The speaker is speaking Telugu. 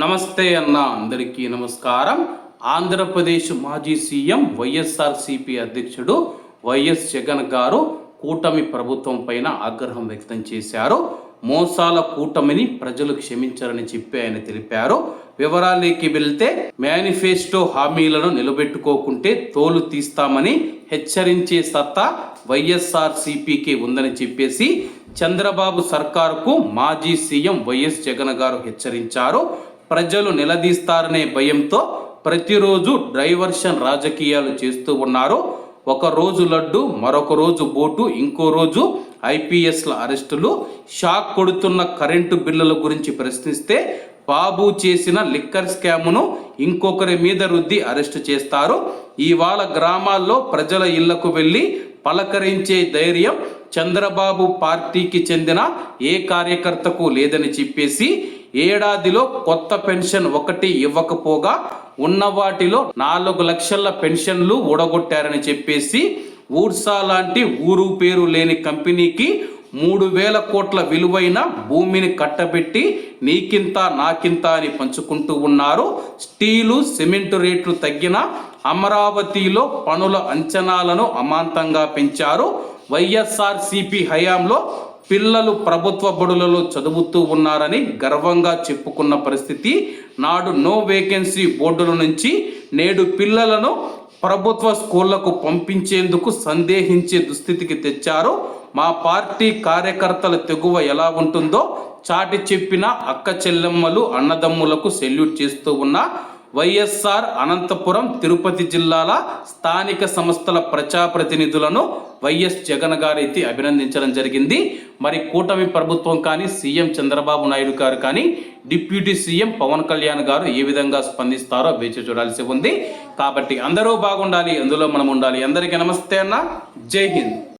నమస్తే అన్న అందరికీ నమస్కారం. ఆంధ్రప్రదేశ్ మాజీ సీఎం వైఎస్ఆర్సిపి అధ్యక్షుడు వైఎస్ జగన్ గారు కూటమి ప్రభుత్వం పైన ఆగ్రహం వ్యక్తం చేశారు. మోసాల కూటమిని ప్రజలు క్షమించారని చెప్పి ఆయన తెలిపారు. వివరాలకి వెళ్తే మేనిఫెస్టో హామీలను నిలబెట్టుకోకుంటే తోలు తీస్తామని హెచ్చరించే సత్తా వైఎస్ఆర్సీపీకి ఉందని చెప్పేసి చంద్రబాబు సర్కారుకు మాజీ సీఎం వైఎస్ జగన్ గారు హెచ్చరించారు. ప్రజలు నిలదీస్తారనే భయంతో ప్రతిరోజు డైవర్షన్ రాజకీయాలు చేస్తూ ఉన్నారు. ఒక రోజు లడ్డు మరొక రోజు బోటు ఇంకో రోజు ఐపీఎస్ల అరెస్టులు. షాక్ కొడుతున్న కరెంటు బిల్లుల గురించి ప్రశ్నిస్తే బాబు చేసిన లిక్కర్ స్కామ్ను ఇంకొకరి మీద రుద్ది అరెస్టు చేస్తారు. ఇవాళ గ్రామాల్లో ప్రజల ఇళ్ళకు వెళ్ళి పలకరించే ధైర్యం చంద్రబాబు పార్టీకి చెందిన ఏ కార్యకర్తకు లేదని చెప్పేసి ఏడాదిలో కొత్త పెన్షన్ ఒకటి ఇవ్వకపోగా ఉన్న వాటిలో నాలుగు లక్షల పెన్షన్లు ఊడగొట్టారని చెప్పేసి ఊర్సా లాంటి ఊరు పేరు లేని కంపెనీకి మూడు వేల కోట్ల విలువైన భూమిని కట్టబెట్టి నీకింత నాకింత అని పంచుకుంటూ ఉన్నారు. స్టీలు సిమెంటు రేట్లు తగ్గిన అమరావతిలో పనుల అంచనాలను అమాంతంగా పెంచారు. వైఎస్ఆర్ సిపి హయాంలో పిల్లలు ప్రభుత్వ బడులలో చదువుతూ ఉన్నారని గర్వంగా చెప్పుకున్న పరిస్థితి. నాడు నో వేకెన్సీ బోర్డుల నుంచి నేడు పిల్లలను ప్రభుత్వ స్కూళ్ళకు పంపించేందుకు సందేహించే దుస్థితికి తెచ్చారు. మా పార్టీ కార్యకర్తల తెగువ ఎలా ఉంటుందో చాటి చెప్పిన అక్క చెల్లెమ్మలు అన్నదమ్ములకు సెల్యూట్ చేస్తూ ఉన్న. వైఎస్ఆర్ అనంతపురం తిరుపతి జిల్లాల స్థానిక సంస్థల ప్రజాప్రతినిధులను వైఎస్ జగన్ గారు అయితే అభినందించడం జరిగింది. మరి కూటమి ప్రభుత్వం కానీ సీఎం చంద్రబాబు నాయుడు గారు కానీ డిప్యూటీ సీఎం పవన్ కళ్యాణ్ గారు ఏ విధంగా స్పందిస్తారో వేచి చూడాల్సి ఉంది. కాబట్టి అందరూ బాగుండాలి అందులో మనం ఉండాలి. అందరికీ నమస్తే అన్న. జై హింద్.